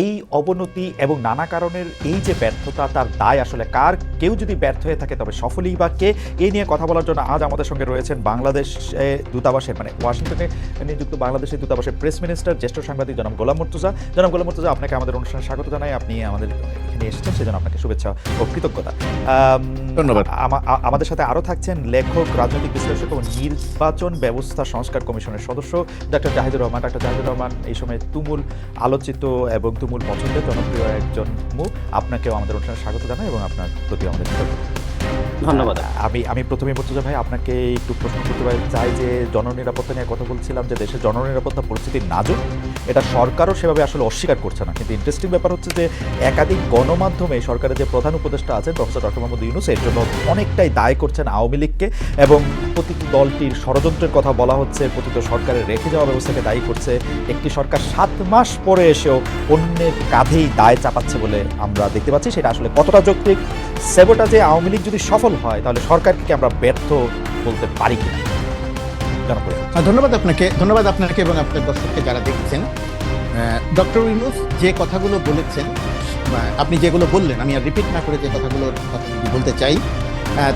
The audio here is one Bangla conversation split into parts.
এই অবনতি এবং নানা কারণের এই যে ব্যর্থতা, তার দায় আসলে কার? কেউ যদি ব্যর্থ হয়ে থাকে তবে সফলই বা কে এই নিয়ে কথা বলার জন্য আজ আমাদের সঙ্গে রয়েছেন বাংলাদেশ দূতাবাসের মানে ওয়াশিংটনে নিযুক্ত বাংলাদেশের দূতাবাসের প্রেস মিনিস্টার, জ্যেষ্ঠ সাংবাদিক জনাব গোলাম মুর্তুজা। জনাব গোলাম মুর্তুজা, আপনাকে আমাদের অনুষ্ঠানে স্বাগত জানাই। আপনি আমাদের এখানে এসেছেন, সেজন্য আপনাকে শুভেচ্ছা ও কৃতজ্ঞতা। ধন্যবাদ। আমাদের সাথে আরও থাকছেন লেখক রাজনৈতিক বিশ্লেষক এবং নির্বাচন ব্যবস্থা সংস্কার কমিশনের সদস্য ডাক্তার জাহিদুর রহমান। ডাক্তার জাহিদুর রহমান এই সময় তুমুল আলোচিত এবং তুমুল পছন্দের জনপ্রিয় একজন মুখ আপনাকেও আমাদের অনুষ্ঠানে স্বাগত জানাই এবং আপনার প্রতি আমাদের ধন্যবাদ। আমি আমি প্রথমে মর্তুজা ভাই আপনাকে একটু প্রশ্ন করতে পারি। চাই যে জননিরাপত্তা নিয়ে কথা বলছিলাম যে দেশের জননিরাপত্তা পরিস্থিতি নাজুক। এটা সরকারও সেভাবে আসলে অস্বীকার করছে না। কিন্তু ইন্টারেস্টিং ব্যাপার হচ্ছে যে একাধিক গণমাধ্যমে সরকারের যে প্রধান উপদেষ্টা আছেন প্রফেসর ডক্টর মোহাম্মদ ইউনুস, এর জন্য অনেকটাই দায় করছেন আওয়ামী লীগকে এবং প্রতিটি দলটির ষড়যন্ত্রের কথা বলা হচ্ছে, প্রতিটি সরকারের রেখে যাওয়া ব্যবস্থাকে দায়ী করছে। একটি সরকার সাত মাস পরে এসেও অন্যের কাঁধেই দায় চাপাচ্ছে বলে আমরা দেখতে পাচ্ছি। সেটা আসলে কতটা যৌক্তিক? সেবোটা যে আওয়ামী লীগ যদি সফল হয়, তাহলে সরকারকে আমরা ব্যর্থ বলতে পারি কিনা? জনপ্রিয় ধন্যবাদ আপনাকে ধন্যবাদ আপনাকে এবং আপনার দর্শককে যারা দেখছেন। ডক্টর ইউনুস যে কথাগুলো বলেছেন আপনি যেগুলো বললেন, আমি আর রিপিট না করে যে কথাগুলো কথা যদি বলতে চাই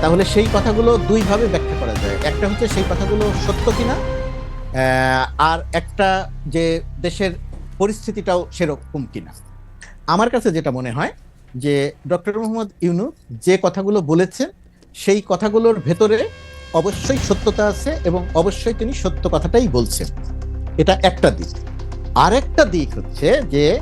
তাহলে সেই কথাগুলো দুইভাবে ব্যাখ্যা করা যায়। একটা হচ্ছে সেই কথাগুলো সত্য কিনা আর একটা যে দেশের পরিস্থিতিটাও সেরকম কিনা। আমার কাছে যেটা মনে হয়, যে ডক্টর মোহাম্মদ ইউনুস যে কথাগুলো বলেছেন, সেই কথাগুলোর ভেতরে অবশ্যই সত্যতা আছে এবং অবশ্যই তিনি সত্য কথাটাই বলছেন। এটা একটা দিক। আরেকটা দিক হচ্ছে যে,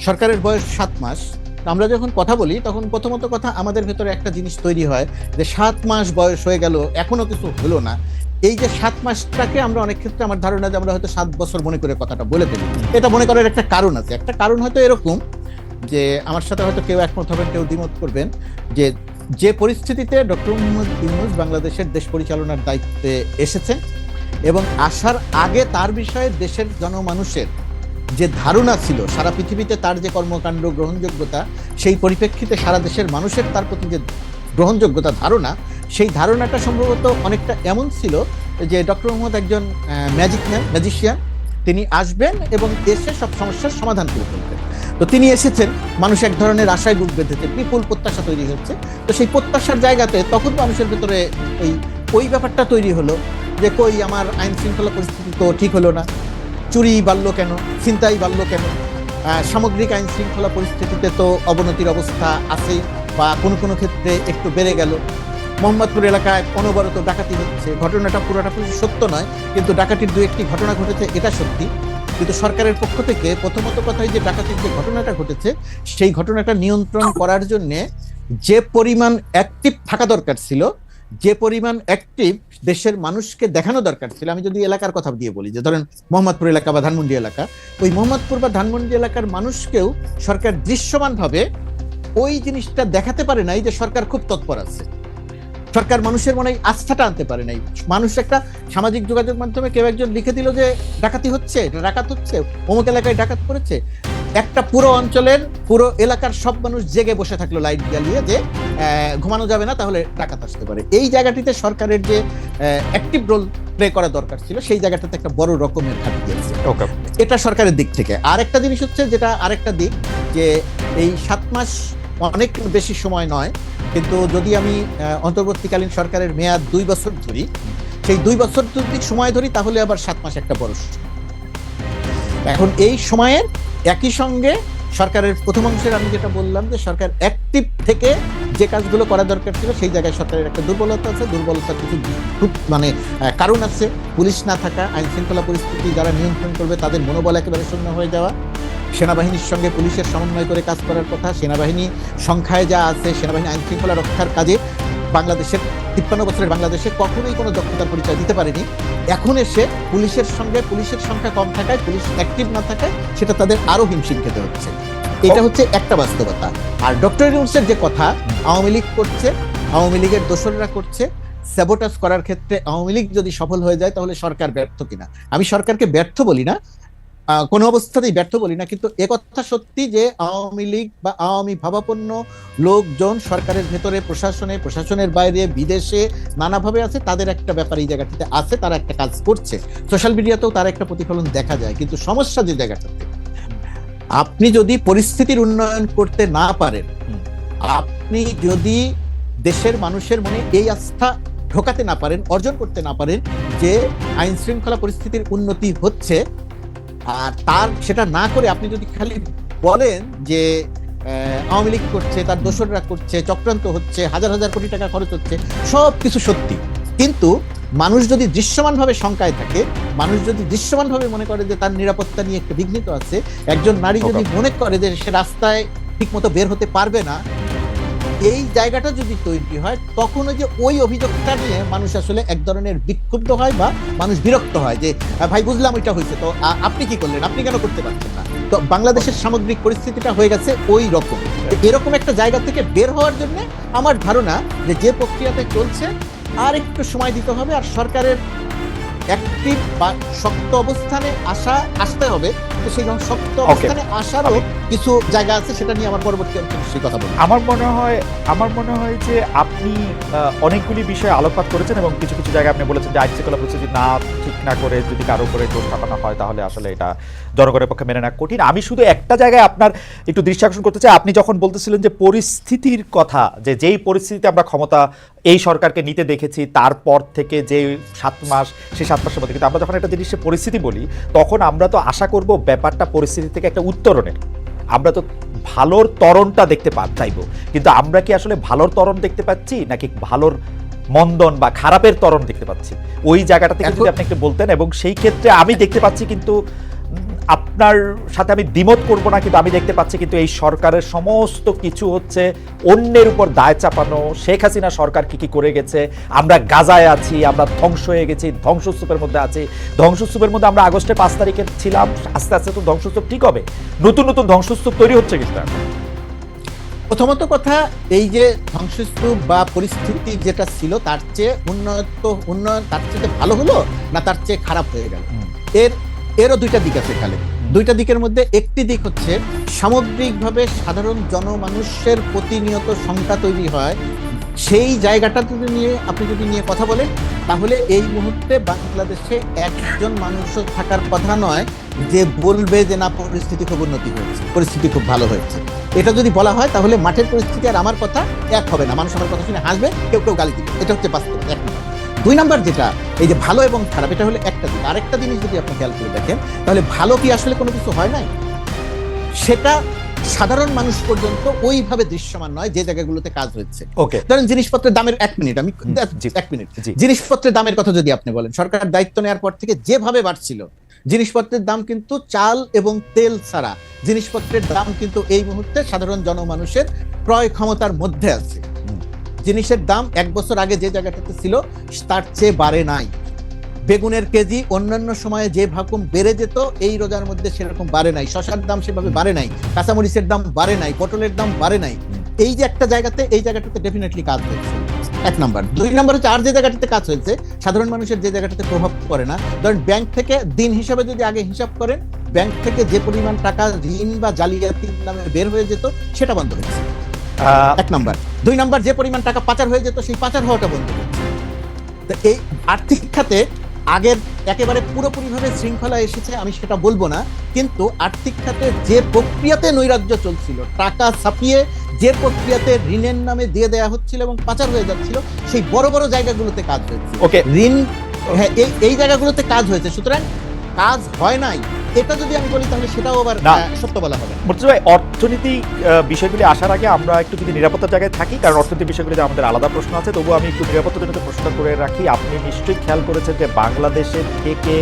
সরকারের বয়স সাত মাস। আমরা যখন কথা বলি, তখন প্রথমত কথা আমাদের ভেতরে একটা জিনিস তৈরি হয় যে, সাত মাস বয়স হয়ে গেল, এখনও কিছু হলো না। এই যে সাত মাসটাকে আমরা অনেক ক্ষেত্রে আমার ধারণা যে, আমরা হয়তো সাত বছর মনে করে কথাটা বলে ফেলি। এটা মনে করার একটা কারণ আছে। একটা কারণ হয়তো এরকম যে, আমার সাথে হয়তো কেউ একমত হবেন, কেউ দ্বিমত করবেন যে যে পরিস্থিতিতে ডক্টর মোহাম্মদ ইউনুস বাংলাদেশের দেশ পরিচালনার দায়িত্বে এসেছেন এবং আসার আগে তার বিষয়ে দেশের জনমানুষের যে ধারণা ছিল, সারা পৃথিবীতে তার যে কর্মকাণ্ড গ্রহণযোগ্যতা, সেই পরিপ্রেক্ষিতে সারা দেশের মানুষের তার প্রতি যে গ্রহণযোগ্যতা ধারণা, সেই ধারণাটা সম্ভবত অনেকটা এমন ছিল যে ডক্টর মোহাম্মদ একজন ম্যাজিক ম্যাজিশিয়ান। তিনি আসবেন এবং দেশে সব সমস্যার সমাধান করে ফেলবেন তো তিনি এসেছেন, মানুষ এক ধরনের আশায় বুক বেঁধেছে, বিপুল প্রত্যাশা তৈরি হচ্ছে। তো সেই প্রত্যাশার জায়গাতে তখন মানুষের ভেতরে ওই ওই ব্যাপারটা তৈরি হলো যে, কই আমার আইন শৃঙ্খলা পরিস্থিতি তো ঠিক হলো না। চুরি বাড়লো কেন? ছিনতাই বাড়লো কেন? সামগ্রিক আইন শৃঙ্খলা পরিস্থিতিতে তো অবনতির অবস্থা আছেই বা কোনো কোনো ক্ষেত্রে একটু বেড়ে গেল। মোহাম্মদপুর এলাকায় অনবরত ডাকাতি হচ্ছে। ঘটনাটা পুরোটা পুরো সত্য নয়, কিন্তু ডাকাতির দু একটি ঘটনা ঘটেছে, এটা সত্যি। কিন্তু সরকারের পক্ষ থেকে প্রথমত কথাই যে ডাকাতির যে ঘটনাটা ঘটেছে, সেই ঘটনাটা নিয়ন্ত্রণ করার জন্য যে পরিমাণ অ্যাক্টিভ থাকা দরকার ছিল, যে পরিমাণ অ্যাক্টিভ দেশের মানুষকে দেখানো দরকার ছিল, আমি যদি এলাকার কথা দিয়ে বলি, যে ধরেন মোহাম্মদপুর এলাকা বা ধানমন্ডি এলাকা, ওই মোহাম্মদপুর বা ধানমন্ডি এলাকার মানুষকেও সরকার দৃশ্যমানভাবে ওই জিনিসটা দেখাতে পারে নাই যে সরকার খুব তৎপর আছে। সরকার মানুষের মনে আস্থাটা আনতে পারে নাই। মানুষ একটা সামাজিক যোগাযোগ মাধ্যমে কেউ একজন লিখে দিল যে ডাকাতি হচ্ছে ডাকাত হচ্ছে অমুক এলাকায় ডাকাত করেছে একটা পুরো অঞ্চলের পুরো এলাকার সব মানুষ জেগে বসে থাকল লাইট জ্বালিয়ে যে ঘুমানো যাবে না তাহলে ডাকাত আসতে পারে। এই জায়গাটিতে সরকারের যে অ্যাক্টিভ রোল প্লে করা দরকার ছিল সেই জায়গাটাতে একটা বড় রকমের ঘাটতি আছে। ওকে এটা সরকারের দিক থেকে। আরেকটা জিনিস হচ্ছে যেটা আরেকটা দিক যে এই সাত মাস অনেক বেশি সময় নয়, কিন্তু যদি আমি অন্তর্বর্তীকালীন সরকারের মেয়াদ দুই বছর ধরি, সেই দুই বছর যদি সময় ধরি, তাহলে আবার সাত মাস একটা বড়। এখন এই সময়ের একই সঙ্গে সরকারের প্রথম অংশের আমি যেটা বললাম যে সরকার অ্যাক্টিভ থেকে যে কাজগুলো করা দরকার ছিল, সেই জায়গায় সরকারের একটা দুর্বলতা আছে। দুর্বলতার কিছু খুব মানে কারণ আছে। পুলিশ না থাকা আইন শৃঙ্খলা পরিস্থিতি যারা নিয়ন্ত্রণ করবে, তাদের মনোবল একেবারে শূন্য হয়ে যাওয়া। সেনাবাহিনীর সঙ্গে পুলিশের সমন্বয় করে কাজ করার কথা। সেনাবাহিনী সংখ্যায় যা আছে, সেনাবাহিনী আইন শৃঙ্খলা রক্ষার কাজে বাংলাদেশের তিপ্পান্ন বছরের বাংলাদেশে কখনোই কোনো দক্ষতার পরিচয় দিতে পারেনি। এখন এসে পুলিশের সঙ্গে, পুলিশের সংখ্যা কম থাকায়, পুলিশ অ্যাক্টিভ না থাকায় সেটা তাদের আরও হিমশিম খেতে হচ্ছে। এটা হচ্ছে একটা বাস্তবতা। আর ডক্টর ইউনুসের যে কথা, আওয়ামী লীগ করছে, আওয়ামী লীগের দোসররা করছে স্যাবোটাস করার ক্ষেত্রে আওয়ামী লীগ যদি সফল হয়ে যায়, তাহলে সরকার ব্যর্থ কিনা? আমি সরকারকে ব্যর্থ বলি না কোনো অবস্থাতেই ব্যর্থ বলি না কিন্তু একথা সত্যি যে আওয়ামী লীগ বা আওয়ামী ভাবাপন্ন লোকজন সরকারের ভেতরে প্রশাসনে প্রশাসনের বাইরে বিদেশে নানাভাবে আছে তাদের একটা ব্যাপার এই জায়গাটিতে আছে তারা একটা কাজ করছে। সোশ্যাল মিডিয়াতেও তার একটা প্রতিফলন দেখা যায় কিন্তু সমস্যা যে জায়গাটাতে আপনি যদি পরিস্থিতির উন্নয়ন করতে না পারেন আপনি যদি দেশের মানুষের মনে এই আস্থা ঢোকাতে না পারেন অর্জন করতে না পারেন যে আইন শৃঙ্খলা পরিস্থিতির উন্নতি হচ্ছে আর তার সেটা না করে আপনি যদি খালি বলেন যে আওয়ামী লীগ করছে তার দোসররা করছে চক্রান্ত হচ্ছে হাজার হাজার কোটি টাকা খরচ হচ্ছে সব কিছু সত্যি। কিন্তু মানুষ যদি দৃশ্যমানভাবে শঙ্কায় থাকে মানুষ যদি দৃশ্যমানভাবে মনে করে যে তার নিরাপত্তা নিয়ে একটা বিঘ্নিত আছে একজন নারী যদি মনে করে যে সে রাস্তায় ঠিকমতো বের হতে পারবে না এই জায়গাটা যদি তৈরি হয় তখন ওই যে ওই অভিযোগটা নিয়ে মানুষ আসলে এক ধরনের বিক্ষুব্ধ হয় বা মানুষ বিরক্ত হয় যে ভাই বুঝলাম ওইটা হয়েছে। তো আপনি কি করলেন? আপনি কেন করতে পারছেন না? তো বাংলাদেশের সামগ্রিক পরিস্থিতিটা হয়ে গেছে ওই রকম। এরকম একটা জায়গা থেকে বের হওয়ার জন্য আমার ধারণা যে যে প্রক্রিয়াতে চলছে আর একটু সময় দিতে হবে আর সরকারের অ্যাক্টিভ বা শক্ত অবস্থানে আসা আসতে হবে। তো সেই শক্ত অবস্থানে আসারও কিছু জায়গা আছে, সেটা নিয়ে আমার পরবর্তী অংশে কথা বলব। আমার মনে হয়, আমার মনে হয় যে আপনি অনেকগুলি বিষয়ে আলোকপাত করেছেন এবং কিছু কিছু জায়গায় আপনি বলেছেন যে আইন শৃঙ্খলা পরিস্থিতি না, ঠিক না করে যদি কারও করে দোষ চাপানো হয়, তাহলে আসলে এটা জনগণের পক্ষে মেনে নেওয়া কঠিন। আমি শুধু একটা জায়গায় আপনার একটু দৃষ্টি আকর্ষণ করতে চাই। আপনি যখন বলতেছিলেন যে পরিস্থিতির কথা, যে যেই পরিস্থিতিতে আমরা ক্ষমতা, এই সরকারকে নিতে দেখেছি, তারপর থেকে যে সাত মাস, সেই সাত মাসের মধ্যে, কিন্তু আমরা যখন একটা জিনিসের পরিস্থিতি বলি, তখন আমরা তো আশা করব ব্যাপারটা পরিস্থিতি থেকে একটা উত্তরণের। আমরা তো ভালোর তরণটা দেখতে পা চাইব। কিন্তু আমরা কি আসলে ভালোর তরণ দেখতে পাচ্ছি নাকি ভালোর মন্দন বা খারাপের তরণ দেখতে পাচ্ছি? ওই জায়গাটা থেকে যদি আপনি একটু বলতেন এবং সেই ক্ষেত্রে আমি দেখতে পাচ্ছি কিন্তু আপনার সাথে আমি দ্বিমত করব না কিন্তু আমি দেখতে পাচ্ছি কিন্তু এই সরকারের সমস্ত কিছু হচ্ছে অন্যের উপর দায় চাপানো। শেখ হাসিনা সরকার কি কি করে গেছে? আমরা গাজায় আছি আমরা ধ্বংস হয়ে গেছি ধ্বংসস্তূপের মধ্যে আছি। ধ্বংসস্তূপের মধ্যে আমরা আগস্টে পাঁচ তারিখে ছিলাম আস্তে আস্তে তো ধ্বংসস্তূপ ঠিক হবে। নতুন নতুন ধ্বংসস্তূপ তৈরি হচ্ছে কিন্তু প্রথমত কথা এই যে ধ্বংসস্তূপ বা পরিস্থিতি যেটা ছিল তার চেয়ে উন্নত উন্নয়ন তার চেয়ে ভালো হলো না তার চেয়ে খারাপ হয়ে গেল? এর এরও দুইটা দিক আছে এখানে। দুইটা দিকের মধ্যে একটি দিক হচ্ছে সামগ্রিকভাবে সাধারণ জনমানুষের প্রতিনিয়ত সংখ্যা তৈরি হয়। সেই জায়গাটা যদি নিয়ে আপনি যদি নিয়ে কথা বলেন, তাহলে এই মুহূর্তে বাংলাদেশে একজন মানুষও থাকার কথা নয় যে বলবে যে না, পরিস্থিতি খুব উন্নতি হয়েছে, পরিস্থিতি খুব ভালো হয়েছে। এটা যদি বলা হয়, তাহলে মাঠের পরিস্থিতি আর আমার কথা এক হবে না। মানুষ আমার কথা শুনে হাসবে, কেউ কেউ গালি দিবে। এটা হচ্ছে বাস্তব, এক নম্বর দুই নাম্বার যেটা এই যে ভালো এবং খারাপ এটা হলো একটা দিক আরেকটা জিনিস যদি আপনি খেয়াল করে দেখেন তাহলে ভালো কি আসলে কোনো কিছু হয় নাই? সেটা সাধারণ মানুষ পর্যন্ত ওইভাবে দৃশ্যমান নয় যে জায়গাগুলোতে কাজ হচ্ছে। ওকে। ধরেন জিনিসপত্রের দামের এক মিনিট আমি। এক মিনিট। জিনিসপত্রের দামের কথা যদি আপনি বলেন সরকার দায়িত্ব নেওয়ার পর থেকে যেভাবে বাড়ছিল জিনিসপত্রের দাম কিন্তু চাল এবং তেল ছাড়া জিনিসপত্রের দাম কিন্তু এই মুহূর্তে সাধারণ জনমানুষের ক্রয় ক্ষমতার মধ্যে আছে। জিনিসের দাম এক বছর আগে যে জায়গাটাতে ছিল, তার চেয়ে বাড়ে নাই। বেগুনের কেজি অন্যান্য সময়ে যে ভাকুম বেড়ে যেত, এই রোজার মধ্যে সেরকম বাড়ে নাই। শশার দাম সেভাবে বাড়ে নাই, কাঁচামরিচের দাম বাড়ে নাই, পটলের দাম বাড়ে নাই। এই যে একটা জায়গাতে, এই জায়গাটাতে ডেফিনেটলি কাজ হয়েছে। এক নাম্বার। দুই নাম্বার হচ্ছে, আর যে জায়গাটাতে কাজ হয়েছে, সাধারণ মানুষের যে জায়গাটাতে প্রভাব পড়ে না। ধরেন, ব্যাংক থেকে দিন হিসাবে যদি আগে হিসাব করেন, ব্যাংক থেকে যে পরিমাণ টাকা ঋণ বা জালিয়াতির নামে বের হয়ে যেত, সেটা বন্ধ হয়েছে। এক নাম্বার। দুই নাম্বার যে পরিমাণ টাকা পাচার হয়ে যেত সেই পাচার হওয়াটা বন্ধ তো এই আর্থিক খাতে আগের একেবারে পুরোপুরিভাবে শৃঙ্খলা এসেছে আমি সেটা বলব না। কিন্তু আর্থিক খাতে যে প্রক্রিয়াতে নৈরাজ্য চলছিল টাকা ছাপিয়ে যে প্রক্রিয়াতে ঋণের নামে দিয়ে দেয়া হচ্ছিল এবং পাচার হয়ে যাচ্ছিল সেই বড় বড় জায়গাগুলোতে কাজ হয়েছে। ওকে। ঋণ হ্যাঁ এই এই জায়গাগুলোতে কাজ হয়েছে। সুতরাং কাজ হয় নাই। এটা যদি আমি বলি তাহলে সেটাও আবার সত্য বলা হবে। মুর্তজা ভাই অর্থনৈতিক আহ, বিষয়গুলি আসার আগে আমরা একটু যদি নিরাপত্তার জায়গায় থাকি কারণ অর্থনৈতিক বিষয়গুলিতে আমাদের আলাদা প্রশ্ন আছে তবুও আমি একটু নিরাপত্তাজনিত প্রশ্নটা করে রাখি। আপনি নিশ্চয়ই খেয়াল করেছেন যে বাংলাদেশের থেকে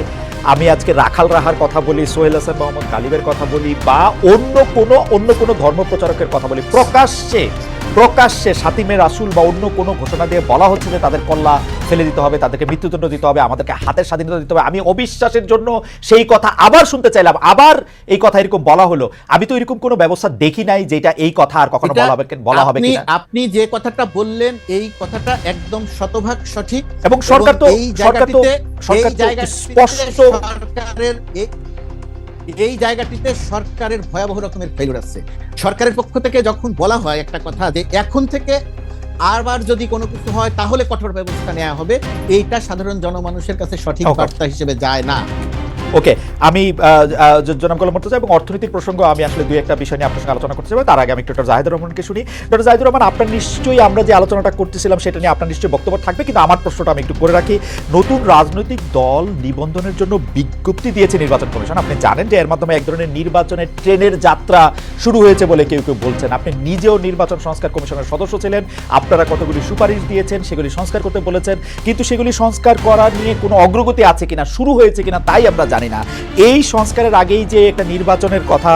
আমি আজকে রাখাল রাহার কথা বলি সোহেল হাসান মোহাম্মদ গালিবের কথা বলি বা অন্য কোনো অন্য কোনো ধর্ম প্রচারকের কথা বলি। প্রকাশ্যে প্রকাশ্যে সাতিমে রাসুল বা অন্য কোনো ঘোষণা দিয়ে বলা হচ্ছে যে তাদের কল্লা ফেলে দিতে হবে তাদেরকে মৃত্যুদণ্ড দিতে হবে আমাদেরকে হাতের স্বাধীনতা দিতে হবে। আমি অবিশ্বাসের জন্য সেই কথা আবার শুনতে চাইলাম। আবার এই কথা এরকম বলা হলো। আমি তো এরকম কোনো ব্যবস্থা দেখি নাই যেটা এই কথা আর কখনো বলা হবে বলা হবে আপনি কিনা। আপনি যে কথাটা বললেন এই কথাটা একদম শতভাগ সঠিক। এবং সরকার তো সরকার তো সরকার তো স্পষ্ট সরকারের এই- জায়গাটিতে সরকারের ভয়াবহ রকমের ফেলুর আছে সরকারের পক্ষ থেকে যখন বলা হয় একটা কথা যে এখন থেকে আরবার যদি কোনো কিছু হয় তাহলে কঠোর ব্যবস্থা নেওয়া হবে। এইটা সাধারণ জনমানুষের কাছে সঠিক. বার্তা হিসেবে যায় না। ওকে, আমি জনাব গোলাম মর্তজা এবং অর্থনীতির প্রসঙ্গ আমি আসলে দুই একটা বিষয় নিয়ে আপনার সঙ্গে আলোচনা করতে চাই তার আগে আমি ডক্টর জাহিদুর রহমানকে শুনি। ডক্টর জাহিদুর রহমান, আপনার নিশ্চয়ই আমরা যে আলোচনাটা করতেছিলাম সেটা নিয়ে আপনার নিশ্চয়ই বক্তব্য থাকবে, কিন্তু আমার প্রশ্নটা আমি একটু করে রাখি। নতুন রাজনৈতিক দল নিবন্ধনের জন্য বিজ্ঞপ্তি দিয়েছে নির্বাচন কমিশন। আপনি জানেন যে এর মাধ্যমে এক ধরনের নির্বাচনের ট্রেনের যাত্রা শুরু হয়েছে বলে কেউ কেউ বলছেন। আপনি নিজেও নির্বাচন সংস্কার কমিশনের সদস্য ছিলেন, আপনারা কতগুলি সুপারিশ দিয়েছেন সেগুলি সংস্কার করতে বলেছেন, কিন্তু সেগুলি সংস্কার করা নিয়ে কোনো অগ্রগতি আছে কিনা, শুরু হয়েছে কিনা, তাই আমরা জানি না। এই সংস্কারের আগেই যে একটা নির্বাচনের কথা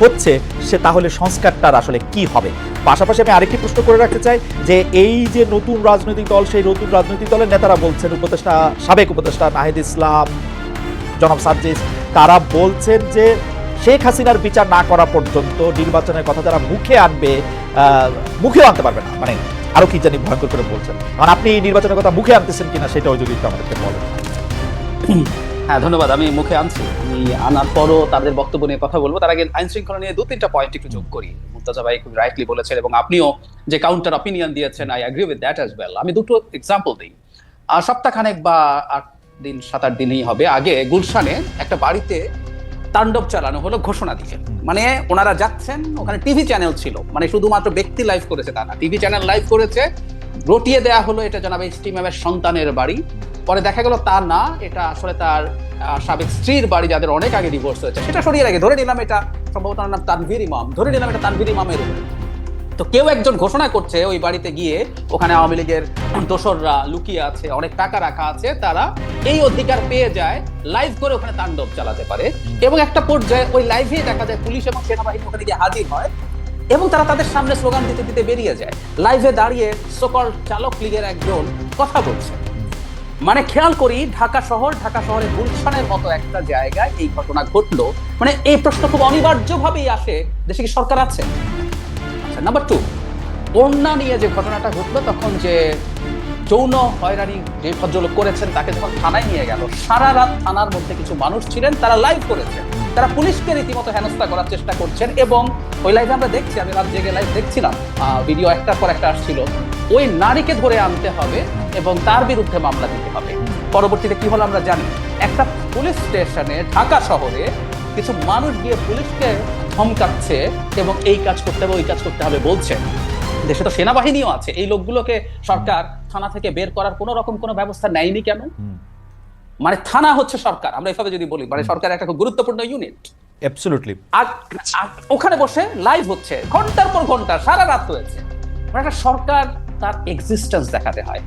হচ্ছে, সে তাহলে সংস্কারটার আসলে কি হবে? পাশাপাশি আমি আরেকটি প্রশ্ন করে রাখতে চাই যে এই যে নতুন রাজনৈতিক দল, সেই নতুন রাজনৈতিক দলের নেতারা বলছেন, উপদেষ্টা, সাবেক উপদেষ্টা নাহিদ ইসলাম, জনাব সার্জিস তারা বলছেন যে শেখ হাসিনার বিচার না করা পর্যন্ত নির্বাচনের কথা যারা মুখে আনবে মুখেও আনতে পারবে না। মানে আরও কি জানি ভয়ঙ্কর করে বলছেন। কারণ আপনি নির্বাচনের কথা মুখে আনতেছেন কিনা, সেটাও যদি একটু আমাদেরকে বলেন। হ্যাঁ ধন্যবাদ, আমি মুখে আনছি। আমি আনার পরও তাদের বক্তব্য নিয়ে কথা বলব। তার আগে আইন শৃঙ্খলা নিয়ে দু তিনটা পয়েন্ট একটু যোগ করি। মুর্তাজা ভাই খুব রাইটলি বলেছেন এবং আপনিও যে কাউন্টার অপিনিয়ন দিয়েছেন I agree with that as well আমি দুটো এক্সাম্পল দিই। আর সপ্তাহখানেক বা আট দিন, সাত আট দিনই হবে, আগে গুলশানে একটা বাড়িতে তাণ্ডব চালানো হলো ঘোষণা দিয়ে। মানে ওনারা যাচ্ছেন, ওখানে টিভি চ্যানেল ছিল। মানে শুধুমাত্র ব্যক্তি লাইভ করেছে তা না। টিভি চ্যানেল লাইভ করেছে রটিয়ে দেয়া হলো এটা জনাব এইচটি ম্যামের সন্তানের বাড়ি। পরে দেখা গেল তার না, এটা আসলে তার সাবেক স্ত্রীর বাড়ি যাদের অনেক আগে ডিভোর্স হয়েছে। সেটা সরিয়ে রাখে, ধরে নিলাম এটা সম্ভবত নাম তানভীর ইমাম, ধরে নিলাম এটা তানভীর ইমামের তো কেউ একজন ঘোষণা করছে ওই বাড়িতে গিয়ে ওখানে আওয়ামী লীগের দোসররা লুকিয়ে আছে, অনেক টাকা রাখা আছে, তারা এই অধিকার পেয়ে যায় লাইভ করে ওখানে তাণ্ডব চালাতে পারে। এবং একটা পর্যায়ে ওই লাইভে দেখা যায় পুলিশ এবং সেনাবাহিনী ওখানে গিয়ে হাজির হয়। এবং তারা তাদের সামনে স্লোগান দিতে দিতে বেরিয়ে যায়। লাইভে দাঁড়িয়ে সকল চালক লীগের একজন কথা বলছে। মানে খেয়াল করি, ঢাকা শহর, ঢাকা শহরের গুলশানের মতো একটা জায়গায় এই ঘটনা ঘটলো। মানে এই প্রশ্ন খুব অনিবার্যভাবেই আসে। দেশে কি সরকার আছে? আচ্ছা নাম্বার টু বন্যা নিয়ে যে ঘটনাটা ঘটলো তখন যে যৌন হয়রানি যে ভদ্রলোক করেছেন, তাকে যখন থানায় নিয়ে গেল, সারা রাত থানার মধ্যে কিছু মানুষ ছিলেন, তারা লাইভ করেছেন। তারা পুলিশকে রীতিমতো হেনস্থা করার চেষ্টা করছেন এবং ওই লাইভে আমরা দেখছি, আমি রাত জেগে লাইভ দেখছিলাম ভিডিও একটার পর একটা আসছিল। ওই নারীকে ধরে আনতে হবে এবং তার বিরুদ্ধে মামলা দিতে হবে। পরবর্তীতে কি হলো আমরা জানি। একটা পুলিশ স্টেশনে, ঢাকা শহরে কিছু মানুষ গিয়ে পুলিশকে ধমকাচ্ছে এবং এই কাজ করতে হবে, ওই কাজ করতে হবে বলছে। দেশে তো সেনাবাহিনীও আছে। এই লোকগুলোকে সরকার থানা থেকে বের করার কোনো রকম কোনো ব্যবস্থা নেয়নি কেন? মানে থানা হচ্ছে সরকার আমরা এভাবে যদি বলি মানে সরকার একটা খুব গুরুত্বপূর্ণ ইউনিট অ্যাবসলুটলি আর ওখানে বসে লাইভ হচ্ছে ঘণ্টার পর ঘণ্টা সারা রাত হয়েছে মানে একটা সরকার তার এক্সিস্টেন্স দেখাতে হয়।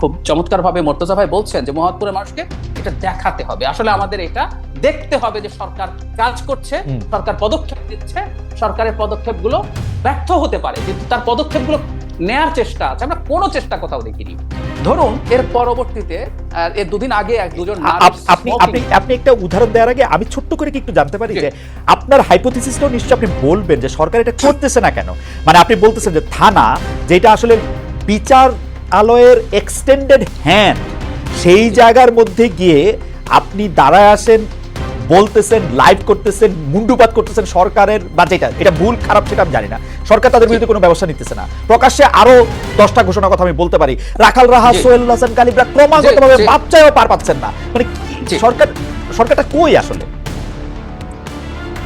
খুব চমৎকার ভাবে মর্তজা ভাই বলছেন যে মহৎপুরের মানুষকে এটা দেখাতে হবে। আসলে আমাদের এটা দেখতে হবে যে সরকার কাজ করছে সরকার পদক্ষেপ দিচ্ছে সরকারের পদক্ষেপগুলো ব্যর্থ হতে পারে কিন্তু তার পদক্ষেপগুলো নেয়ার চেষ্টা আছে আমরা কোনো চেষ্টা কোথাও দেখিনি। ধরুন এর পরবর্তীতে এর দুদিন আগে এক দুজন আপনি আপনি আপনি একটা উদাহরণ দেওয়ার আগে আমি ছোট্ট করে কি একটু জানতে পারি যে আপনার হাইপোথিসিসটাও নিশ্চয়ই আপনি বলবেন যে সরকার এটা করতেছে না কেন? মানে আপনি বলতেছেন যে থানা যেটা আসলে বিচার আলয়ের এক্সটেন্ডেড হ্যান্ড সেই জায়গার মধ্যে গিয়ে আপনি দাঁড়ায় আসেন বলতেছেন লাইভ করতেছেন মুন্ডুপাত করতেছেন সরকারের বা যেটা এটা ভুল খারাপ সেটা আমি জানি না। সরকার তাদের বিরুদ্ধে কোনো ব্যবস্থা নিতেছে না। প্রকাশ্যে আরও দশটা ঘোষণা কথা আমি বলতে পারি। রাখাল রাহা সোহেল হাসান কালিবরা ক্রমাগতভাবে বাচ্চায়ও পার পাচ্ছেন না। মানে সরকার সরকারটা কই আসলে?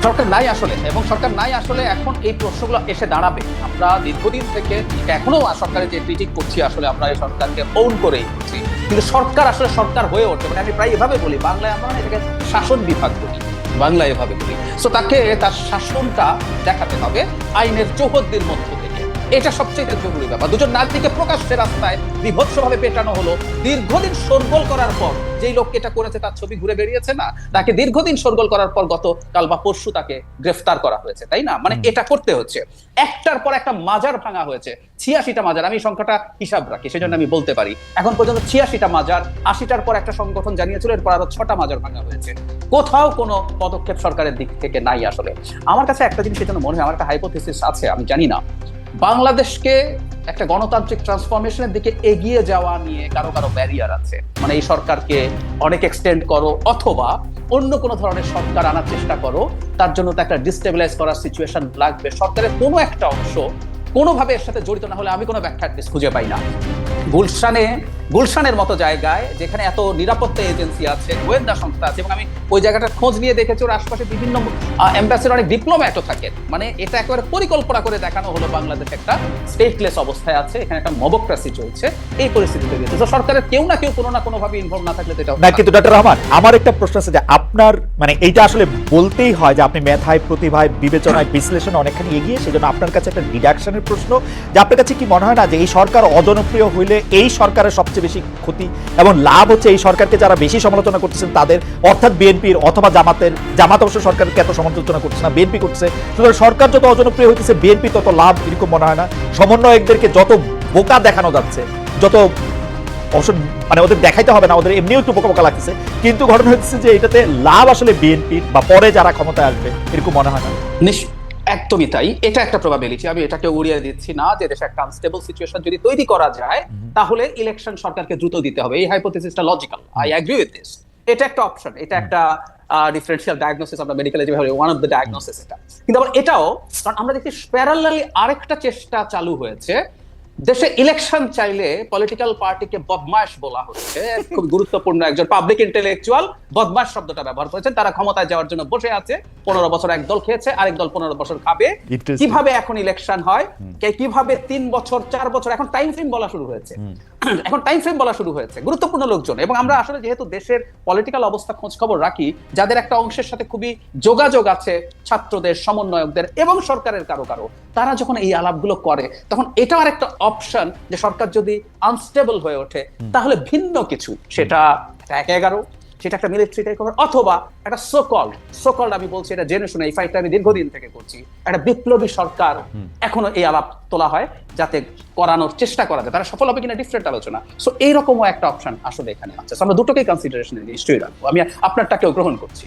সরকার নাই আসলে, এবং সরকার নাই আসলে এখন এই প্রশ্নগুলো এসে দাঁড়াবে। আমরা দীর্ঘদিন থেকে এখনও সরকারের যে ক্রিটিক করছি, আসলে আমরা এই সরকারকে ওন করেই করছি। কিন্তু সরকার আসলে সরকার হয়ে ওঠে মানে আমি প্রায় এভাবে বলি, বাংলায় আমরা এটাকে শাসন বিভাগ বলি, বাংলায় এভাবে বলি। সো তাকে তার শাসনটা দেখাতে হবে, আইনের চৌহদ্দির মধ্য। এটা সবচেয়ে জরুরি ব্যাপার। দুজন নারীকে প্রকাশ্যে রাস্তায় বিভৎসভাবে পেটানো হলো। দীর্ঘদিন সরগোল করার পর যেই লোককে এটা করেছে তার ছবি ঘুরে বেরিয়েছে না তাকে দীর্ঘদিন সরগোল করার পর গত কাল বা পরশু তাকে গ্রেফতার করা হয়েছে তাই না? মানে এটা করতে হচ্ছে। একটার পর একটা মাজার ভাঙা হয়েছে। ছিয়াশিটা মাজার আমি সংখ্যাটা হিসাব রাখি সেজন্য আমি বলতে পারি। এখন পর্যন্ত ছিয়াশিটা মাজার আশিটার পর একটা সংগঠন জানিয়েছিল এরপর আরও ছটা মাজার ভাঙা হয়েছে। কোথাও কোনো পদক্ষেপ সরকারের দিক থেকে নাই আসলে। আমার কাছে একটা জিনিস সেজন্য মনে হয় আমার একটা হাইপোথিসিস আছে আমি জানি না। বাংলাদেশকে একটা গণতান্ত্রিক ট্রান্সফরমেশনের দিকে এগিয়ে যাওয়া নিয়ে কারও কারও ব্যারিয়ার আছে। মানে এই সরকারকে অনেক এক্সটেন্ড করো, অথবা অন্য কোনো ধরনের সরকার আনার চেষ্টা করো, তার জন্য তো একটা ডিস্টেবিলাইজ করার সিচুয়েশন লাগবে। সরকারের কোনো একটা অংশ কোনোভাবে এর সাথে জড়িত না হলে আমি কোনো ব্যাখ্যা খুঁজে পাই না। গুলশানে, গুলশানের মতো জায়গায় যেখানে এত নিরাপত্তা এজেন্সি আছে, গোয়েন্দা সংস্থা আছে, এবং আমি ওই জায়গাটার খোঁজ নিয়ে দেখেছি, ওর আশপাশে বিভিন্ন এম্বাসির অনেক ডিপ্লোম্যাটও থাকেন। মানে এটা একেবারে পরিকল্পনা করে দেখানো হলো বাংলাদেশ একটা স্টেটলেস অবস্থায় আছে, এখানে একটা মবক্রাসি চলছে, এই পরিস্থিতিতে গেছে। তো সরকারের কেউ না কেউ কোনো না কোনোভাবে ইনভলভ না থাকলে এটা না কিন্তু ডক্টর রহমান আমার একটা প্রশ্ন আছে যে আপনার মানে এইটা আসলে বলতেই হয় যে আপনি মেধায়, প্রতিভায়, বিবেচনায়, বিশ্লেষণে অনেকখানি এগিয়ে, সেজন্য আপনার কাছে একটা ডিডাকশনের প্রশ্ন, যে আপনার কাছে কি মনে হয় না যে এই সরকার অজনপ্রিয় হইলে এই সরকারের সবচেয়ে বেশি ক্ষতি এবং লাভ হচ্ছে এই সরকারকে যারা বেশি সমালোচনা করতেছেন তাদের? অর্থাৎ বিএনপির অথবা জামাতের, জামাত অবশ্য সরকারকে এত সমালোচনা করছে না, বিএনপি করছে। সুতরাং সরকার যত অজনপ্রিয় হইতেছে, বিএনপি তত লাভ এরকম মনে হয় না। সমন্বয়কদেরকে যত বোকা দেখানো যাচ্ছে, যত অবশ্য মানে ওদের দেখাইতে হবে না, ওদের এমনিও একটু বোকা বোকা লাগতেছে। কিন্তু ঘটনা হচ্ছে যে এটাতে লাভ আসলে বিএনপির বা পরে যারা ক্ষমতায় আসবে, এরকম মনে হয় না। নিশ- একদমই তাই। এটা একটা প্রবাবিলিটি আমি এটাকে উড়িয়ে দিচ্ছি না যে দেশে একটা আনস্টেবল সিচুয়েশন যদি তৈরি করা যায় তাহলে ইলেকশন সরকারকে দ্রুত দিতে হবে। এই হাইপোথিসিসটা logical I agree with this এটা একটা অপশন এটা একটা ডিফারেন্সিয়াল ডায়াগনোসিস আমরা মেডিকেলে যেভাবে ওয়ান অফ দ্য ডায়াগনোসিস এটা কিন্তু আবার এটাও কারণ আমরা দেখছি প্যারালালি আরেকটা চেষ্টা চালু হয়েছে। দেশে ইলেকশন চাইলে পলিটিক্যাল পার্টিকে বদমাশ বলা হচ্ছে। খুব গুরুত্বপূর্ণ একজন পাবলিক ইন্টেলেকচুয়াল বদমাশ শব্দটা ব্যবহার করেছেন। তারা ক্ষমতায় যাওয়ার জন্য বসে আছে। পনেরো বছর এক দল খেয়েছে আরেক দল পনেরো বছর খাবে। কীভাবে এখন ইলেকশন হয়? কে কীভাবে তিন বছর চার বছর এখন টাইম ফ্রেম বলা শুরু হয়েছে। এখন টাইম ফ্রেম বলা শুরু হয়েছে। গুরুত্বপূর্ণ লোকজন। এবং আমরা আসলে যেহেতু দেশের পলিটিক্যাল অবস্থা খোঁজ খবর রাখি যাদের একটা অংশের সাথে খুবই যোগাযোগ আছে ছাত্রদের সমন্বয়কদের এবং সরকারের কারও কারও তারা যখন এই আলাপগুলো করে তখন এটাও একটা অপশন যে সরকার যদি আনস্টেবল হয়ে ওঠে তাহলে ভিন্ন কিছু। সেটা এক এগারো সেটা একটা মিলিটারি টেক অথবা একটা সোকল সোকল আমি বলছি এটা জেনে শুনে এই ফাইটটা আমি দীর্ঘদিন থেকে করছি। একটা বিপ্লবী সরকার এখনও এই আলাপ তোলা হয় যাতে করানোর চেষ্টা করা যায়। তারা সফল হবে কিনা ডিফারেন্ট আলোচনা। সো এইরকমও একটা অপশন আসলে এখানে আছে। আমরা দুটোকেই কনসিডারেশনে নিশ্চয়ই রাখব। আমি আপনারটাকেও গ্রহণ করছি।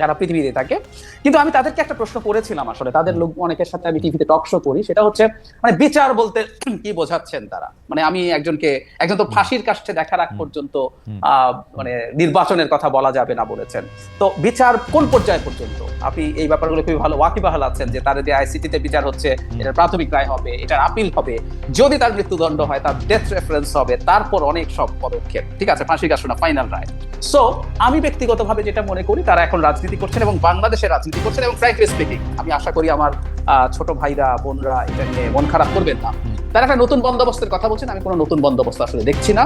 সারা পৃথিবীতেই থাকে। কিন্তু আমি তাদেরকে একটা প্রশ্ন করেছিলাম আসলে। তাদের লোক অনেকের সাথে আমি টিভিতে টক শো করি। সেটা হচ্ছে মানে বিচার বলতে কি বোঝাচ্ছেন তারা? মানে আমি একজনকে একজন তো ফাঁসির কাছে দেখার আগ পর্যন্ত মানে নির্বাচনের কথা বলা যাবে না বলেছেন। তো বিচার কোন পর্যায় পর্যন্ত? আপনি এই ব্যাপারগুলো খুবই ভালো ওয়াকিবাহাল আছেন যে তার যে আইসিটিতে বিচার হচ্ছে এটার প্রাথমিক রায় হবে এটার আপিল হবে। যদি তার মৃত্যুদণ্ড হয় তার ডেথ রেফারেন্স হবে তারপর অনেক সব পদক্ষেপ। ঠিক আছে? ফাঁসির কাছে ফাইনাল রায়। সো আমি ব্যক্তিগতভাবে যেটা মনে করি তারা এখন রাজনীতি করছেন এবং বাংলাদেশে রাজনীতি করছেন এবং ফ্র্যাঙ্কলি স্পিকিং আমি আশা করি আমার ছোট ভাইরা বোনরা এটা নিয়ে মন খারাপ করবেন না। তারা একটা নতুন বন্দোবস্তের কথা বলছেন আমি কোনো নতুন বন্দোবস্ত আসলে দেখছি না।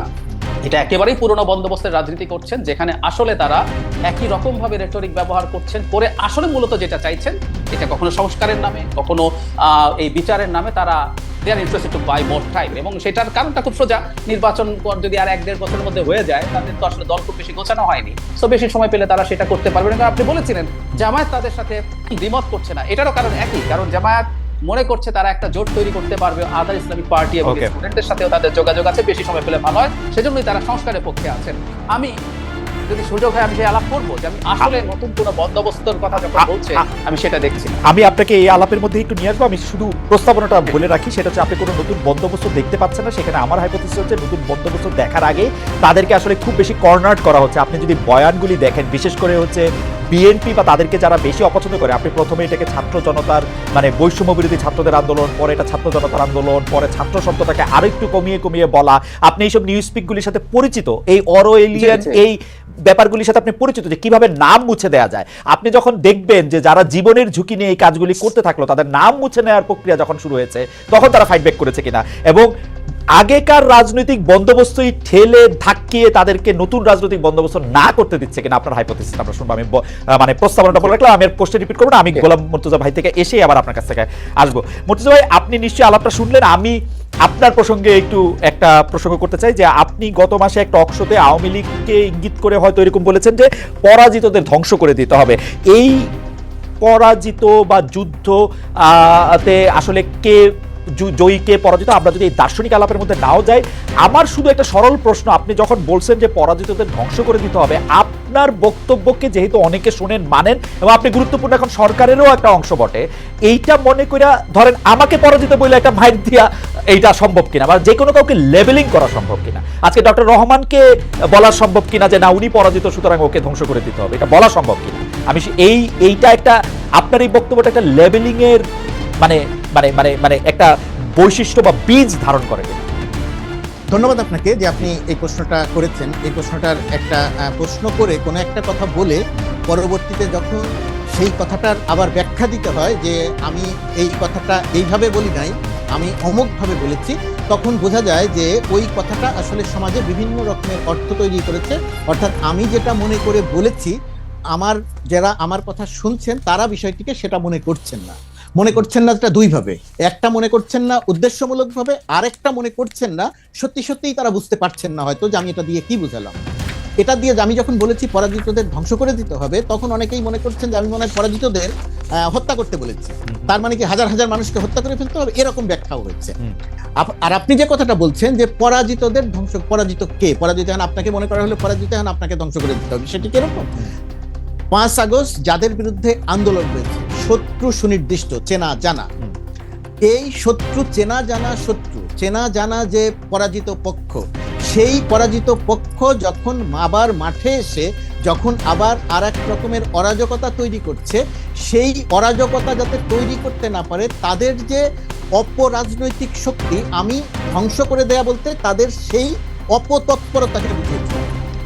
এটা একেবারেই পুরনো বন্দোবস্তের রাজনীতি করছেন যেখানে আসলে তারা একই রকম ভাবে রেটরিক ব্যবহার করছেন করে আসলে মূলত যেটা চাইছেন এটা কখনো সংস্কারের নামে কখনো এই বিচারের নামে তারা they are interested to buy more time এবং সেটার কারণটা খুব সোজা। নির্বাচন পর যদি আর এক দেড় বছরের মধ্যে হয়ে যায় তাদের তো আসলে দল খুব বেশি গোছানো হয়নি। সো বেশি সময় পেলে তারা সেটা করতে পারবে না। আপনি বলেছিলেন জামায়াত তাদের সাথে দ্বিমত করছে না। এটারও কারণ একই। কারণ জামায়াত মনে করছে তারা একটা জোট তৈরি করতে পারবে আদার ইসলামিক পার্টি এবং. স্টুডেন্টদের সাথেও তাদের যোগাযোগ আছে বেশি সময় পেলে ভালো হয়। সেজন্যই তারা সংস্কারের পক্ষে আছেন। আমি যদি সুযোগ হয় আমি সেই আলাপ করব যে আমি আসলে নতুন কোনো বন্দোবস্তর কথা যখন বলছে আমি সেটা দেখছি। আমি আপনাকে এই আলাপের মধ্যে একটু নিয়ে আসব। আমি শুধু প্রস্তাবনাটা বলে রাখি সেটা হচ্ছে আপনি কোনো নতুন বন্দোবস্ত দেখতে পাচ্ছেন না। সেখানে আমার হাইপোথিস হচ্ছে নতুন বন্দোবস্ত দেখার আগে তাদেরকে আসলে খুব বেশি কর্নার্ড করা হচ্ছে। আপনি যদি বয়ানগুলি দেখেন বিশেষ করে হচ্ছে বিএনপি বা তাদেরকে যারা বেশি অপছন্দ করে আপনি প্রথমে এটাকে ছাত্র জনতার মানে বৈষম্য বিরোধী ছাত্রদের আন্দোলন পরে এটা ছাত্র জনতার আন্দোলন পরে ছাত্র শব্দটাকে আরও একটু কমিয়ে কমিয়ে বলা। আপনি এইসব নিউজ স্পিকগুলির সাথে পরিচিত। এই অরো এলিয়ান। এই ব্যাপারগুলির সাথে আপনি পরিচিত যে কীভাবে নাম মুছে দেওয়া যায়। আপনি যখন দেখবেন যে যারা জীবনের ঝুঁকি নিয়ে এই কাজগুলি করতে থাকল, তাদের নাম মুছে নেওয়ার প্রক্রিয়া যখন শুরু হয়েছে, তখন তারা ফাইট ব্যাক করেছে কিনা। এবং আগেকার রাজনৈতিক বন্দোবস্তই ঠেলে ধাক্কিয়ে তাদেরকে নতুন রাজনৈতিক বন্দোবস্ত না করতে দিচ্ছে কিনা আপনার হাইপোথিস আমরা শুনব। আমি মানে প্রস্তাবনাটা বলে রাখলাম। আমি কোশ্চেন রিপিট করব না। আমি গোলাম মুর্তজা ভাই থেকে এসে আবার আপনার কাছ থেকে আসব। মুর্তজা ভাই আপনি নিশ্চয়ই আলাপটা শুনলেন। আমি আপনার প্রসঙ্গে একটু একটা প্রসঙ্গ করতে চাই যে আপনি গত মাসে একটা অংশতে আওয়ামী লীগকে ইঙ্গিত করে হয়তো এরকম বলেছেন যে পরাজিতদের ধ্বংস করে দিতে হবে। এই পরাজিত বা যুদ্ধ আহ, তে আসলে কে জয়ী কে পরাজিত, আমরা যদি এই দার্শনিক আলাপের মধ্যে নাও যাই, আমার শুধু একটা সরল প্রশ্ন, আপনি যখন বলছেন যে পরাজিতদের ধ্বংস করে দিতে হবে, আপনার বক্তব্যকে যেহেতু অনেকে শোনেন, মানেন, এবং আপনি গুরুত্বপূর্ণ এখন সরকারেরও একটা অংশ বটে, এইটা মনে করে ধরেন আমাকে পরাজিত বলে একটা মাইক দিয়া এইটা সম্ভব কিনা, বা যে কোনো কাউকে লেভেলিং করা সম্ভব কিনা। আজকে ডক্টর রহমানকে বলা সম্ভব কিনা যে না, উনি পরাজিত, সুতরাং ওকে ধ্বংস করে দিতে হবে, এটা বলা সম্ভব কিনা। আমি এই এইটা একটা, আপনার এই বক্তব্যটা একটা লেভেলিং এর মানে মানে মানে মানে একটা বৈশিষ্ট্য বা বীজ ধারণ করে। ধন্যবাদ আপনাকে যে আপনি এই প্রশ্নটা করেছেন। এই প্রশ্নটার একটা প্রশ্ন করে কোনো একটা কথা বলে পরবর্তীতে যখন সেই কথাটার আবার ব্যাখ্যা দিতে হয় যে আমি এই কথাটা এইভাবে বলি নাই, আমি অমুকভাবে বলেছি, তখন বোঝা যায় যে ওই কথাটা আসলে সমাজে বিভিন্ন রকমের অর্থ তৈরি করেছে। অর্থাৎ আমি যেটা মনে করে বলেছি, আমার যারা আমার কথা শুনছেন, তারা বিষয়টিকে সেটা মনে করছেন না। মনে করছেন না এটা দুইভাবে। একটা মনে করছেন না উদ্দেশ্যমূলকভাবে আরেকটা মনে করছেন না সত্যি সত্যিই তারা বুঝতে পারছেন না হয়তো যে আমি এটা দিয়ে কি বুঝালাম। এটা দিয়ে আমি যখন বলেছি পরাজিতদের ধ্বংস করে দিতে হবে তখন অনেকেই মনে করছেন যে আমি মনে হয় পরাজিতদের আহ, হত্যা করতে বলেছি। তার মানে কি হাজার হাজার মানুষকে হত্যা করে ফেলতে হবে? এরকম ব্যাখ্যাও হয়েছে। আর আপনি যে কথাটা বলছেন যে পরাজিতদের ধ্বংস পরাজিত কে? পরাজিত হন আপনাকে মনে করা হলে পরাজিত হন আপনাকে ধ্বংস করে দিতে হবে। সেটি কীরকম পাঁচ আগস্ট যাদের বিরুদ্ধে আন্দোলন হয়েছে শত্রু সুনির্দিষ্ট, চেনা জানা। এই শত্রু, চেনা জানা শত্রু, চেনা জানা যে পরাজিত পক্ষ, সেই পরাজিত পক্ষ যখন আবার মাঠে এসে, যখন আবার আর এক রকমের অরাজকতা তৈরি করছে, সেই অরাজকতা যাতে তৈরি করতে না পারে, তাদের যে অপরাজনৈতিক শক্তি, আমি ধ্বংস করে দেয়া বলতে তাদের সেই অপতৎপরতাকে বুঝিয়েছি।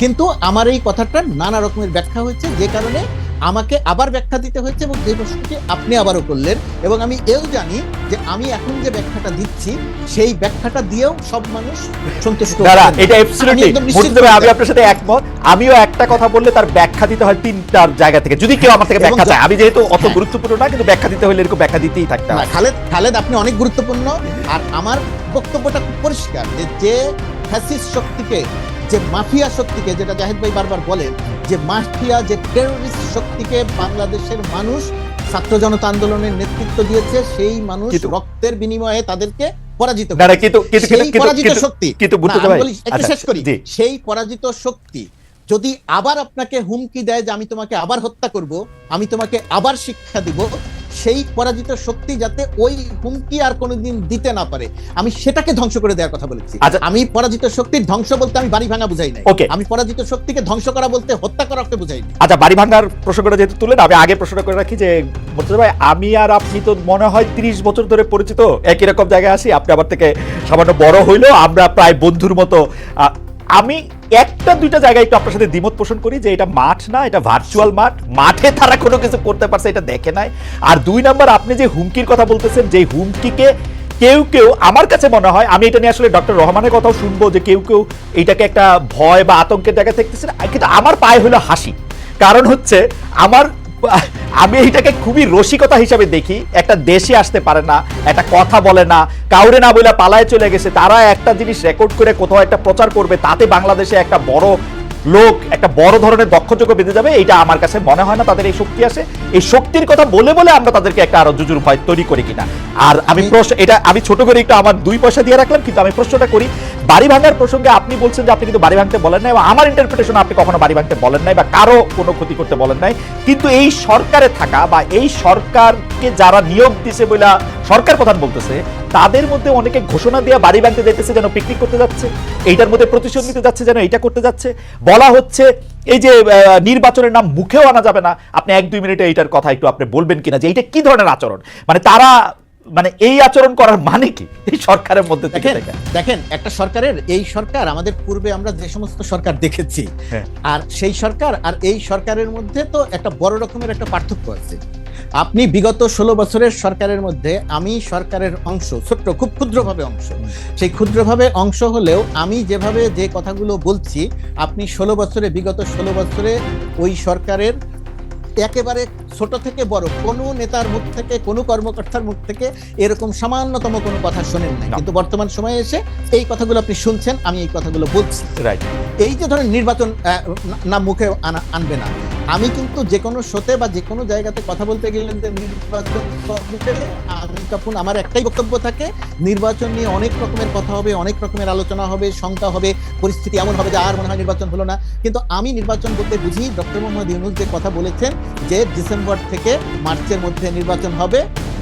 কিন্তু আমার এই কথাটার নানা রকমের ব্যাখ্যা হয়েছে যে কারণে আমাকে আবার ব্যাখ্যা দিতে হয়েছে এবং যে প্রশ্নটি আপনি আবারও করলেন এবং আমি এও জানি যে আমি এখন যে ব্যাখ্যাটা দিচ্ছি সেই ব্যাখ্যাটা দিয়েও সব মানুষ সন্তুষ্ট এটা আমি আপনার সাথে একমত। আমিও একটা কথা বললে তার ব্যাখ্যা দিতে হয় তিনটার জায়গা থেকে। যদি কেউ আমার থেকে ব্যাখ্যা চায় আমি যেহেতু অত হ্যাঁ। গুরুত্বপূর্ণ না কিন্তু ব্যাখ্যা দিতে হলে এরকম ব্যাখ্যা দিতেই থাকতে না হয়। খালেদ খালেদ আপনি অনেক গুরুত্বপূর্ণ আর আমার বক্তব্যটা খুব পরিষ্কার যে যে ফ্যাসিস্ট শক্তিকে যে মাফিয়া শক্তিকে যেটা জাহেদ ভাই বারবার বলেন যে মাফিয়া যে টেরোরিস্ট শক্তিকে বাংলাদেশের মানুষ ছাত্র জনতা আন্দোলনের নেতৃত্ব দিয়েছে সেই মানুষ রক্তের বিনিময়ে তাদেরকে পরাজিত শক্তি। আচ্ছা, শেষ করি। সেই পরাজিত শক্তি যদি আবার আপনাকে হুমকি দেয় যে আমি তোমাকে আবার হত্যা করব আমি তোমাকে আবার শিক্ষা দিব সেই পরাজিত শক্তি যাতে ওই হুমকি আর কোনোদিন দিতে না পারে আমি সেটাকে ধ্বংস করে দেওয়ার কথা বলেছি আচ্ছা। আমি পরাজিত শক্তির ধ্বংস বলতে আমি বাড়ি ভাঙা বুঝাই নাই Okay. আমি পরাজিত শক্তিকে ধ্বংস করা বলতে হত্যা করাকে বুঝাই নাই। আচ্ছা বাড়ি ভাঙার প্রসঙ্গটা যেহেতু তুলেন আমি আগে প্রশ্নটা করে রাখি যে মুর্তজা ভাই আমি আর আপনি তো মনে হয় তিরিশ বছর ধরে পরিচিত একই রকম জায়গায় আসি আপনি আমার থেকে সামান্য বড় হইলেও আমরা প্রায় বন্ধুর মতো আমি একটা, দুইটা জায়গায় একটু আপনার সাথে দ্বিমত পোষণ করি যে এটা মাঠ না, এটা ভার্চুয়াল মাঠ। মাঠে তারা কোনো কিছু করতে পারছে, এটা দেখে নাই। আর দুই নাম্বার, আপনি যে হুমকির কথা বলতেছেন, যে হুমকিকে কেউ কেউ, আমার কাছে মনে হয়, আমি এটা নিয়ে আসলে ডক্টর রহমানের কথাও শুনব যে কেউ কেউ এটাকে একটা ভয় বা আতঙ্কের জায়গা দেখতেছে কিন্তু আমার পায়ে হলো হাসি। কারণ হচ্ছে, আমার আমি এইটাকে খুবই রসিকতা হিসাবে দেখি। একটা দেশে আসতে পারে না, একটা কথা বলে না, কাউরে না বলে পালায় চলে গেছে, তারা একটা জিনিস রেকর্ড করে কোথাও একটা প্রচার করবে, তাতে বাংলাদেশে একটা বড় লোক একটা বড় ধরনের দক্ষযোগ্য বেঁধে যাবে এটা আমার কাছে মনে হয় না তাদের এই শক্তি আছে। এই শক্তির কথা বলে বলে আমরা তাদেরকে একটা আরও জুজুর ভয় তৈরি করি কিনা। আর আমি প্রশ্ন এটা আমি ছোট করে একটু আমার দুই পয়সা দিয়ে রাখলাম কিন্তু আমি প্রশ্নটা করি বাড়ি ভাঙার প্রসঙ্গে আপনি বলছেন যে আপনি কিন্তু বাড়ি ভাঙতে বলেন নাই আমার ইন্টারপ্রিটেশন আপনি কখনো বাড়ি ভাঙতে বলেন নাই বা কারও কোনো ক্ষতি করতে বলেন নাই। কিন্তু এই সরকারে থাকা বা এই সরকারকে যারা নিয়োগ দিছে বলে সরকার প্রধান বলতেছে তাদের মধ্যে অনেকে ঘোষণা দিয়ে বাড়ি ব্যাংকে যেতেছে যেন পিকনিক করতে যাচ্ছে। এইটার মধ্যে প্রতিশোধ নিতে যাচ্ছে যেন এইটা করতে যাচ্ছে। বলা হচ্ছে, এই যে নির্বাচনের নাম মুখেও আনা যাবে না। আপনি এক দুই মিনিটে এইটার কথা একটু আপনি বলবেন কিনা যে এইটা কি ধরনের আচরণ? মানে তারা মানে এই আচরণ করার মানে কি? এই সরকারের মধ্যে থেকে দেখেন দেখেন একটা সরকারের এই সরকার আমাদের পূর্বে আমরা যে সমস্ত সরকার দেখেছি হ্যাঁ। আর সেই সরকার আর এই সরকারের মধ্যে তো একটা বড় রকমের একটা পার্থক্য আছে। আপনি বিগত ষোলো বছরের সরকারের মধ্যে আমি সরকারের অংশ ছোট্ট খুব ক্ষুদ্রভাবে অংশ। সেই ক্ষুদ্রভাবে অংশ হলেও আমি যেভাবে যে কথাগুলো বলছি আপনি ষোলো বছরে বিগত ষোলো বছরে ওই সরকারের একেবারে ছোট থেকে বড়। কোনো নেতার মুখ থেকে কোনো কর্মকর্তার মুখ থেকে এরকম সামান্যতম কোনো কথা শোনেন নাই। না। কিন্তু বর্তমান সময়ে এসে এই কথাগুলো আপনি শুনছেন আমি এই কথাগুলো বলছি। রাইট এই যে ধরেন নির্বাচন না- না মুখে আনা- আনবে না। আমি কিন্তু যে কোনো শোতে বা যে কোনো জায়গাতে কথা বলতে গেলেন নির্বাচন আমার একটাই বক্তব্য থাকে, নির্বাচন নিয়ে অনেক রকমের কথা হবে, অনেক রকমের আলোচনা হবে, শঙ্কা হবে, পরিস্থিতি এমন হবে যে আর মনে হয় নির্বাচন হলো না। কিন্তু আমি নির্বাচন বলতে বুঝি ডক্টর মোহাম্মদ ইউনুস যে কথা বলেছেন যে ডিসেম্বর থেকে মার্চের মধ্যে নির্বাচন হবে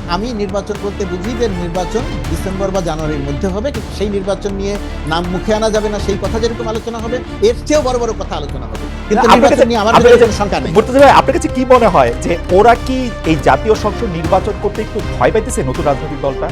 আমি নির্বাচন করতে বুঝি যে নির্বাচন ডিসেম্বর বা জানুয়ারির মধ্যে হবে সেই নির্বাচন নিয়ে নাম মুখে আনা যাবে না সেই কথা যেরকম আলোচনা হবে এর চেয়েও বড় বড় কথা আলোচনা হবে। কিন্তু আপনার নির্বাচন কাছে- নিয়ে আমার আপনার ভিতরে কাছে- কোনো শঙ্কা নেই আপনার কাছে কি মনে হয় যে ওরা কি এই জাতীয় সংসদ নির্বাচন করতে একটু ভয় পাইতেছে নতুন রাজনৈতিক দলটা?